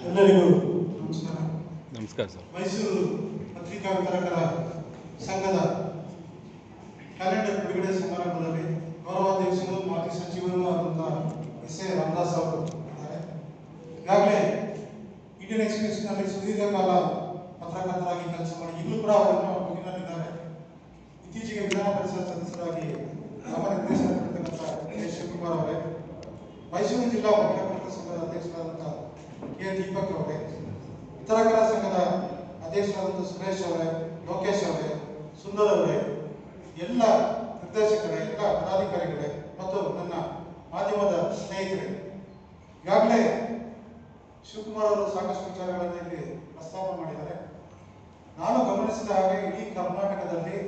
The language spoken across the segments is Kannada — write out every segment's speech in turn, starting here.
ಎಲ್ಲರಿಗೂ ನಮಸ್ಕಾರ. ನಮಸ್ಕಾರ ಸರ್. ಮೈಸೂರು ಪತ್ರಿಕಾ ವಿತರಕರ ಸಂಘದ ಕ್ಯಾಲೆಂಡರ್ ಬಿಡುಗಡೆ ಸಮಾರಂಭದಲ್ಲಿ ಗೌರವಾಧ್ಯಕ್ಷರು ಮಾಜಿ ಸಚಿವರು ಆದಂಥ ಎಸ್ ಎ ರಾಮದಾಸ್ ಅವರು ಇದ್ದಾರೆ ಈಗಾಗಲೇ ಇಂಡಿಯನ್ ಎಕ್ಸ್ಪ್ರೆಸ್ನಲ್ಲಿ ಸುದೀರ್ಘ ಕಾಲ ಪತ್ರಕರ್ತರಾಗಿ ಕೆಲಸ ಮಾಡಿ ಈಗಲೂ ಕೂಡ ಅವರನ್ನು ಬಗೆನಲ್ಲಿದ್ದಾರೆ ಇತ್ತೀಚೆಗೆ ವಿಧಾನ ಪರಿಷತ್ ಸದಸ್ಯರಾಗಿ ನಾಮನಿರ್ದೇಶನಗೊಂಡಿರ್ತಕ್ಕಂಥ ಕೆ ಶಿವಕುಮಾರ್ ಅವರೇ ಮೈಸೂರು ಜಿಲ್ಲಾ ಪತ್ರಕರ್ತರ ಸಂಘದ ಅಧ್ಯಕ್ಷರಾದಂಥ ಕೆ ದೀಪಕ್ ಅವರೇ ವಿತರಕರ ಸಂಘದ ಅಧ್ಯಕ್ಷರಾದಂಥ ಸುರೇಶ್ ಅವರೇ, ಲೋಕೇಶ್ ಅವರೇ, ಸುಂದರ್ ಅವರೇ, ಎಲ್ಲ ನಿರ್ದೇಶಕರೇ, ಎಲ್ಲ ಪದಾಧಿಕಾರಿಗಳೇ ಮತ್ತು ನನ್ನ ಮಾಧ್ಯಮದ ಸ್ನೇಹಿತರೆ, ಈಗಾಗಲೇ ಶಿವಕುಮಾರ್ ಅವರು ಸಾಕಷ್ಟು ವಿಚಾರಗಳನ್ನು ಇಲ್ಲಿ ಪ್ರಸ್ತಾಪ ಮಾಡಿದ್ದಾರೆ. ನಾನು ಗಮನಿಸಿದ ಹಾಗೆ ಇಡೀ ಕರ್ನಾಟಕದಲ್ಲಿ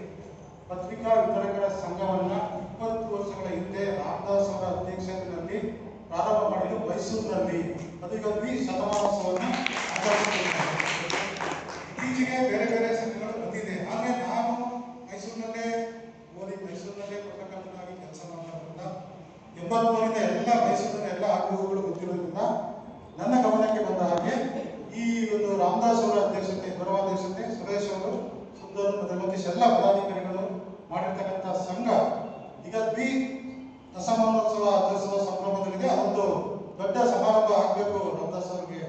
ಪತ್ರಿಕಾ ವಿತರಕರ ಸಂಘವನ್ನು ಇಪ್ಪತ್ತು ವರ್ಷಗಳ ಹಿಂದೆ ರಾಮದಾಸ್ ಅವರ ಅಧ್ಯಕ್ಷತೆಯಲ್ಲಿ ಪ್ರಾರಂಭ ಮಾಡಿದ್ದು ಮೈಸೂರಿನಲ್ಲಿ. ಅದು ಈಗ ದ್ವಿ ಇತ್ತೀಚೆಗೆ ಬೇರೆ ಬೇರೆ ಸಂಘಗಳು ಬಂದಿದೆ. ಆದರೆ ನಾನು ಮೈಸೂರಿನಲ್ಲೇ ಓದಿ, ಮೈಸೂರಿನಲ್ಲೇ ಪತ್ರಕರ್ತನಾಗಿ ಕೆಲಸ ಮಾಡೋದ್ರಿಂದ ಎಂಬತ್ಮೂರರಿಂದ ಎಲ್ಲ ಮೈಸೂರಿನ ಎಲ್ಲ ಆಗುಗಳು ಗೊತ್ತಿರೋದ್ರಿಂದ ನನ್ನ ಗಮನಕ್ಕೆ ಬಂದ ಹಾಗೆ ಈ ಒಂದು ರಾಮದಾಸ್ ಅವರ ಅಧ್ಯಕ್ಷತೆ ಗೌರವಾಧ್ಯಕ್ಷತೆ ಸುರೇಶ್ ಅವರು, ಸುಂದರ್ ಲೋಕೇಶ್ ಎಲ್ಲ ಪದಾಧಿಕಾರಿಗಳು ಮಾಡಿರ್ತಕ್ಕಂಥ ಸಂಘ ಈಗ ದ್ವಿ ದಸಮಾನೋತ್ಸವ ಆಚರಿಸುವ ಸಂಭ್ರಮದಲ್ಲಿದೆ. ಅದೊಂದು ದೊಡ್ಡ ಸಮಾರಂಭ ಆಗಬೇಕು ರಾಮದಾಸ್ ಅವರಿಗೆ.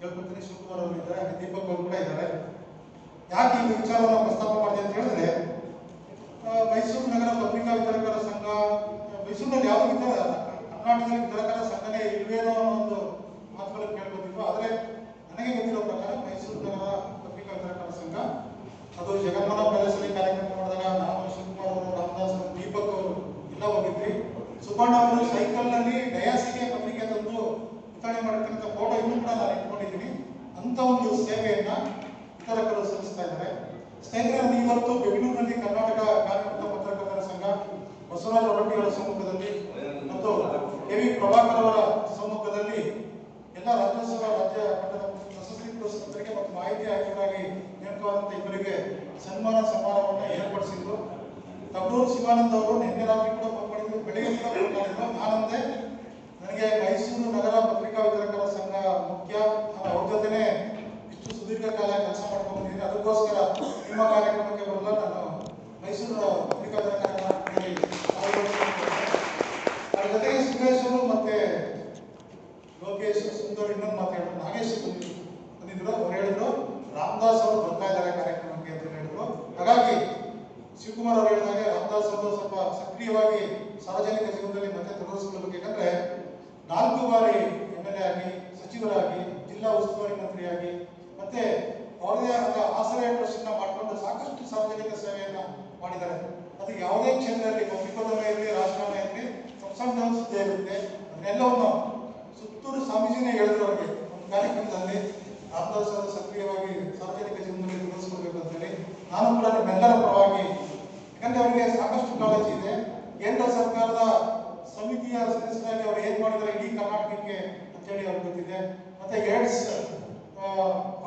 ಹೇಳ್ಕೊಡ್ತೀನಿ ಶಿವಕುಮಾರ್ ಅವರು ಇದ್ದಾರೆ ಹಾಗೆ ದೀಪಕ್ ಅವರು ಕೂಡ ಇದ್ದಾರೆ. ಯಾಕೆ ಈ ವಿಚಾರವನ್ನು ಪ್ರಸ್ತಾಪ ಮಾಡಿದೆ ಅಂತ ಹೇಳಿದ್ರೆ ಮೈಸೂರು ನಗರ ಪತ್ರಿಕಾ ವಿತರಕರ ಸಂಘ, ಮೈಸೂರಿನಲ್ಲಿ ಯಾವ ವಿತರ ಕರ್ನಾಟಕದಲ್ಲಿ ವಿತರಕರ ಸಂಘನೇ ಇಲ್ವೇನೋ ಅನ್ನೋ ಒಂದು ಮಾತುಗಳನ್ನು ಕೇಳ್ಕೊತಿದ್ರು ಆದರೆ ನನಗೆ ಗೊತ್ತಿರೋ ಪ್ರಕಾರ ಮೈಸೂರು ನಗರ ಪತ್ರಿಕಾ ವಿತರಕರ ಸಂಘ, ಅದು ಜಗನ್ಮೋಹನ ಪ್ಯಾಲೇಸಲ್ಲಿ ಕಾರ್ಯಕ್ರಮ ಮಾಡಿದಾಗ ನಾನು ಶಿವಕುಮಾರ್ ಅವರು, ರಾಮದಾಸ್ ದೀಪಕ್ ಅವರು ಎಲ್ಲ ಹೋಗಿದ್ವಿ. ಸುಬ್ಬಣ್ಣ ಅವರು ಸೈಕಲ್ನಲ್ಲಿ ಡಯಾಸಿಗೆ ಪತ್ರಿಕೆ ತಂದು ವಿತರಣೆ ಮಾಡಿರ್ತಕ್ಕಂಥ ಫೋಟೋ ಇನ್ನೂ ಕೂಡ ನಾನು ಇಟ್ಕೊಂಡಿದ್ದೀನಿ ಅಂತ ಒಂದು ಸೇವೆಯನ್ನ ವಿತರಕರು ಸಲ್ಲಿಸ್ತಾ ಇದ್ದಾರೆ ಸ್ನೇಹಿತರೆ ಇವತ್ತು ಬೆಂಗಳೂರಿನಲ್ಲಿ ಕರ್ನಾಟಕ ಕಾರ್ಯಕರ್ತ ಪತ್ರಕರ್ತರ ಸಂಘ ಬಸವರಾಜ ಹೊರಟ್ಟಿಯವರ ಸಮ್ಮುಖದಲ್ಲಿ ಮತ್ತು ಕೆ ವಿ ಪ್ರಭಾಕರ್ ಅವರ ಸಮ್ಮುಖದಲ್ಲಿ ಎಲ್ಲ ರಾಜ್ಯೋತ್ಸವ ರಾಜ್ಯ ಮಟ್ಟದ ಪ್ರಶಸ್ತಿ ಮತ್ತು ಮಾಹಿತಿ ಆಯುಕ್ತರಾಗಿ ನೇಮಕವಾದಂಥ ಇಬ್ಬರಿಗೆ ಸನ್ಮಾನ ಸಮಾರಂಭವನ್ನು ಏರ್ಪಡಿಸಿದ್ರು. ತಬ್ಬೂರು ಶಿವಾನಂದ್ ಅವರು ನಿನ್ನೆ ರಾತ್ರಿ ಕೂಡ ಫೋನ್ ಮಾಡಿದ್ರು ಬೆಳಿಗ್ಗೆ ಕೂಡ ಫೋನ್ ಮಾಡಿದ್ರು ನಾನಂದೆ ನನಗೆ ಮೈಸೂರು ನಗರ ಪತ್ರಿಕಾ ವಿತರಕರ ಸಂಘ ಮುಖ್ಯ ನಾನು ಅವ್ರ ಜೊತೆನೆ ಇಷ್ಟು ಸುದೀರ್ಘ ಕಾಲ ಕೆಲಸ ಮಾಡ್ಕೊಂಡು ಬಂದಿದ್ದೀನಿ ಅದಕ್ಕೋಸ್ಕರ ನಿಮ್ಮ ಕಾರ್ಯಕ್ರಮಕ್ಕೆ ಬರಲ್ಲ ನಾನು ಮೈಸೂರು ಪಾಲ್ಗೊಳ್ಳುತ್ತೇನೆ. ಅದ್ರ ಜೊತೆಗೆ ಸುರೇಶ್ ಅವರು ಮತ್ತೆ ಲೋಕೇಶ್ ಸುಂದರ್ ಇನ್ನೊಂದು ಮಾತಾಡಿದ್ರು ನಾಗೇಶ್ ಬಂದಿದ್ರು. ಅವ್ರು ಹೇಳಿದ್ರು, ರಾಮದಾಸ್ ಅವರು ಬರ್ತಾ ಇದ್ದಾರೆ ಕಾರ್ಯಕ್ರಮಕ್ಕೆ ಅಂತ ಹೇಳಿದ್ರು. ಹಾಗಾಗಿ ಶಿವಕುಮಾರ್ ಅವರು ಹೇಳಿದಾಗೆ ರಾಮದಾಸ್ ಅವರು ಸ್ವಲ್ಪ ಸಕ್ರಿಯವಾಗಿ ಸಾರ್ವಜನಿಕ ಜೀವನದಲ್ಲಿ ಮತ್ತೆ ತೊಡಗಿಸಿಕೊಳ್ಳಬೇಕು. ಯಾಕಂದ್ರೆ ನಾಲ್ಕು ಬಾರಿ ಎಂ ಎಲ್ ಎ ಆಗಿ, ಸಚಿವರಾಗಿ, ಜಿಲ್ಲಾ ಉಸ್ತುವಾರಿ ಮಂತ್ರಿಯಾಗಿ ಮತ್ತೆ ಅವರದೇ ಆದ ಆಸರೆ ಟ್ರಸ್ಟ್ ಮಾಡಿಕೊಂಡು ಸಾಕಷ್ಟು ಸಾರ್ವಜನಿಕ ಸೇವೆಯನ್ನ ಮಾಡಿದ್ದಾರೆ. ಅದು ಯಾವುದೇ ಕ್ಷೇತ್ರದಲ್ಲಿ ಪತ್ರಿಕೋದ್ಯಮ ಇರಲಿ, ರಾಜಕಾರಣ ಇರಲಿ ಸ್ವಲ್ಪ ಸಣ್ಣ ಸುದ್ದಿ ಇರುತ್ತೆ ಅದನ್ನೆಲ್ಲವನ್ನು ಸುತ್ತೂರು ಸ್ವಾಮೀಜಿನೇ ಹೇಳಿದ್ರು ಅವರಿಗೆ. ಒಂದು ಕಾರ್ಯಕ್ರಮದಲ್ಲಿ ಅವರು ಸಕ್ರಿಯವಾಗಿ ಸಾರ್ವಜನಿಕ ಜೀವನದಲ್ಲಿ ತೊಡಗಿಸ್ಕೊಳ್ಬೇಕು ಅಂತ ಹೇಳಿ ನಾನು ಕೂಡ ನಿಮ್ಮೆಲ್ಲರ ಪರವಾಗಿ, ಯಾಕಂದ್ರೆ ಅವರಿಗೆ ಸಾಕಷ್ಟು ಕಾಳಜಿ ಇದೆ. ಕೇಂದ್ರ ಸರ್ಕಾರದ ಸಮಿತಿಯ ಸದಸ್ಯರಾಗಿ ಅವರು ಏನ್ ಮಾಡಿದ್ದಾರೆ ಇಡೀ ಕರ್ನಾಟಕಕ್ಕೆ ಅಂತೇಳಿ ಅವ್ರಿಗೆ ಗೊತ್ತಿದೆ. ಮತ್ತೆ ಏಡ್ಸ್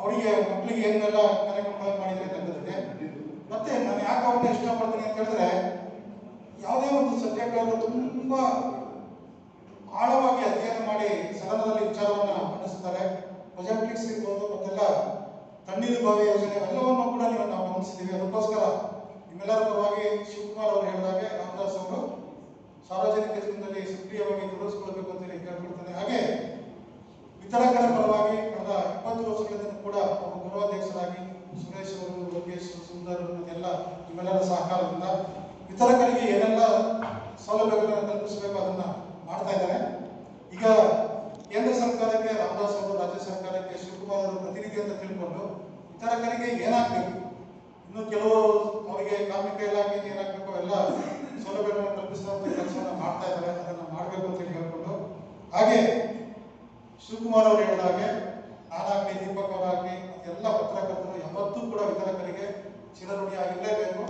ಅವರಿಗೆ ಮಕ್ಕಳಿಗೆ ಏನೆಲ್ಲ ಕಾರ್ಯಕ್ರಮಗಳನ್ನು ಮಾಡಿದ್ದಾರೆ ಅಂತ ಮತ್ತೆ ನಾನು ಯಾಕೆ ಅವ್ರನ್ನ ಇಷ್ಟಪಡ್ತೀನಿ ಅಂತ ಹೇಳಿದ್ರೆ, ಯಾವುದೇ ಒಂದು ಸಬ್ಜೆಕ್ಟ್ ತುಂಬಾ ಆಳವಾಗಿ ಅಧ್ಯಯನ ಮಾಡಿ ಸದನದಲ್ಲಿ ವಿಚಾರವನ್ನು ಮಂಡಿಸ್ತಾರೆ. ಪ್ರೊಜೆಕ್ಟ್ಸ್ ಇರ್ಬೋದು, ಮತ್ತೆಲ್ಲ ತಣ್ಣೀರು ಬಾವಿ ಯೋಜನೆ ಎಲ್ಲವನ್ನು ಕೂಡ ನೀವು ನಾವು ಗಮನಿಸಿದ್ದೀವಿ. ಅದಕ್ಕೋಸ್ಕರ ನಿಮ್ಮೆಲ್ಲರ ಪರವಾಗಿ ಶಿವಕುಮಾರ್ ಅವರು ಹೇಳಿದಾಗೆ ರಾಮದಾಸ್ ಅವರು ಸಾರ್ವಜನಿಕ ಜೀವನದಲ್ಲಿ ಸಕ್ರಿಯವಾಗಿ ತೊಡಗಿಸಿಕೊಳ್ಬೇಕು ಅಂತ ಹೇಳಿ ಕೇಳ್ಕೊಳ್ತೇನೆ. ಹಾಗೆ ವಿತರಕರ ಪರವಾಗಿ ಕಳೆದ ಇಪ್ಪತ್ತು ವರ್ಷಗಳಿಂದ ಕೂಡ ಅವರು ಗೌರವಾಧ್ಯಕ್ಷರಾಗಿ ಸುರೇಶ್ ಅವರು ಲೋಕೇಶ್ ಸುಂದರ್ ಎಲ್ಲ ನಿಮ್ಮೆಲ್ಲರ ಸಹಕಾರದಿಂದ ವಿತರಕರಿಗೆ ಏನೆಲ್ಲ ಸೌಲಭ್ಯಗಳನ್ನು ಕಲ್ಪಿಸಬೇಕು ಅದನ್ನ ಮಾಡ್ತಾ ಇದ್ದಾರೆ. ಈಗ ಕೇಂದ್ರ ಸರ್ಕಾರಕ್ಕೆ, ರಾಮದಾಸ್ ಅವರು, ರಾಜ್ಯ ಸರ್ಕಾರಕ್ಕೆ ಶಿವಕುಮಾರ್ ಅವರು ಪ್ರತಿನಿಧಿ ಅಂತ ತಿಳ್ಕೊಂಡು ವಿತರಕರಿಗೆ ಏನಾಗ್ಬೇಕು? ಇನ್ನು ಕೆಲವು ಅವರಿಗೆ ಕಾರ್ಮಿಕ ಇಲಾಖೆಗೆ ಏನಾಗಬೇಕು? ಎಲ್ಲ ಸೌಲಭ್ಯಗಳನ್ನು ಕಲ್ಪಿಸುವಂತ ಕೆಲಸವನ್ನು ಮಾಡ್ತಾ ಇದ್ದಾರೆ, ಅದನ್ನ ಮಾಡಬೇಕು ಅಂತ ಹೇಳಿ ಹೇಳ್ಕೊಂಡು. ಹಾಗೆ ಶಿವಕುಮಾರ್ ಅವರು ಹೇಳಿದ ಹಾಗೆ, ನಾನಾಗಲಿ, ದೀಪಕ್ ಅವರಾಗಲಿ ಎಲ್ಲ ಪತ್ರಕರ್ತರು ಯಾವತ್ತೂ ಕೂಡ ವಿತರಕರಿಗೆ ಚಿರಋಣಿ ಆಗಿರಲೇಬೇಕು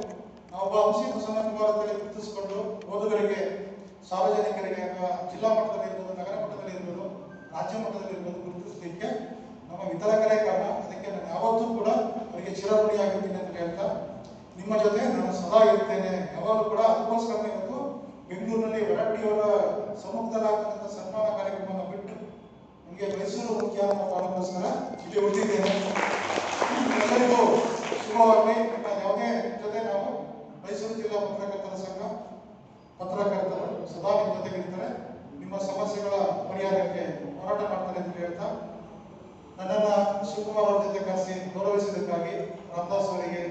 ನಾವು ಅಂಶಿ ಪ್ರಸನ್ನ ಕುಮಾರದಲ್ಲಿ ಗುರುತಿಸಿಕೊಂಡು ಓದುಗರಿಗೆ, ಸಾರ್ವಜನಿಕರಿಗೆ ಅಥವಾ ಜಿಲ್ಲಾ ಮಟ್ಟದಲ್ಲಿ ಇರ್ಬೋದು, ನಗರ ಮಟ್ಟದಲ್ಲಿ ಇರ್ಬೋದು, ರಾಜ್ಯ ಮಟ್ಟದಲ್ಲಿ ಇರ್ಬೋದು ಗುರುತಿಸಲಿಕ್ಕೆ ನಮ್ಮ ವಿತರಕರೇ ಕಾರಣ ಅದಕ್ಕೆ ನಾನು ಯಾವತ್ತೂ ಕೂಡ ಅವರಿಗೆ ಚಿರಋಣಿ ಆಗಿರ್ತೀನಿ ಅಂತ ಹೇಳ್ತಾ, ನಿಮ್ಮ ಜೊತೆ ನಾನು ಸದಾ ಇರ್ತೇನೆ. ಯಾವಾಗಲೂ ಕೂಡ ಅದಕ್ಕೋಸ್ಕರ ಇವತ್ತು ಬೆಂಗಳೂರಿನಲ್ಲಿ ಹೊರಟ್ಟಿಯವರ ಸಮ್ಮುಖದಲ್ಲಿ ಆಗ್ತಕ್ಕಂಥ ಸನ್ಮಾನ ಕಾರ್ಯಕ್ರಮವನ್ನು ಬಿಟ್ಟು ನಿಮಗೆ ಮೈಸೂರು ಮುಖ್ಯ ಕಾರಣಕ್ಕೋಸ್ಕರ ಇಲ್ಲಿ ಹುಟ್ಟಿದ್ದೇನೆ ಎಲ್ಲರಿಗೂ ಶುಭವಾಗಲಿ ನಿಮ್ಮ ಯಾವುದೇ ಜೊತೆ ನಾವು ಮೈಸೂರು ಜಿಲ್ಲಾ ಪತ್ರಕರ್ತರ ಸಂಘ, ಪತ್ರಕರ್ತರು ಸದಾ ನಿಮ್ಮ ಜೊತೆಗಿರ್ತಾರೆ ನಿಮ್ಮ ಸಮಸ್ಯೆಗಳ ಪರಿಹಾರಕ್ಕೆ ಹೋರಾಟ ಮಾಡ್ತಾರೆ ಅಂತ ಹೇಳ್ತಾ, ನನ್ನನ್ನು ಶಿವಕುಮಾರ್ ಅವ್ರ ಜೊತೆ ಕರೆಸಿ ಗೌರವಿಸಿದ್ದಕ್ಕಾಗಿ ರಾಮದಾಸ್ ಅವರಿಗೆ,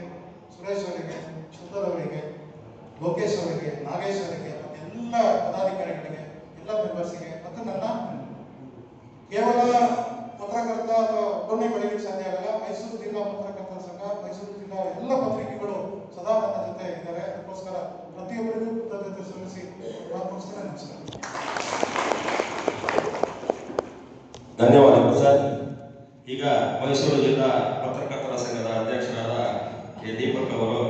ಸುರೇಶ್ ಅವರಿಗೆ, ಸುಂದರ್ ಅವರಿಗೆ, ಲೋಕೇಶ್ ಅವರಿಗೆ, ನಾಗೇಶ್ ಅವರಿಗೆ, ಮತ್ತು ಎಲ್ಲ ಪದಾಧಿಕಾರಿಗಳಿಗೆ, ಎಲ್ಲ ಮೆಂಬರ್ಸಿಗೆ ಮತ್ತು ನನ್ನ ಕೇವಲ ಪತ್ರಕರ್ತ ಅಥವಾ ಒಬ್ಬನೇ ಸಾಧ್ಯ ಆಗಲ್ಲ. ಮೈಸೂರು ಜಿಲ್ಲಾ ಪತ್ರಕರ್ತರ ಸಂಘ ಮೈಸೂರು ಜಿಲ್ಲಾ ಎಲ್ಲ ಪತ್ರಿಕೆಗಳು ಸದಾ ನನ್ನ ಜೊತೆ ಇದ್ದಾರೆ. ಅದಕ್ಕೋಸ್ಕರ ಪ್ರತಿಯೊಬ್ಬರಿಗೂ ಕೃತಜ್ಞತೆ ಸಲ್ಲಿಸಿ ಅದಕ್ಕೋಸ್ಕರ ನಮಸ್ಕಾರ. ಧನ್ಯವಾದಗಳು ಸರ್. ಈಗ ಮೈಸೂರು ಜಿಲ್ಲಾ ಪತ್ರಕರ್ತರ ಸಂಘದ ಅಧ್ಯಕ್ಷರಾದ ಕೆ ದೀಪಕ್ ಅವರು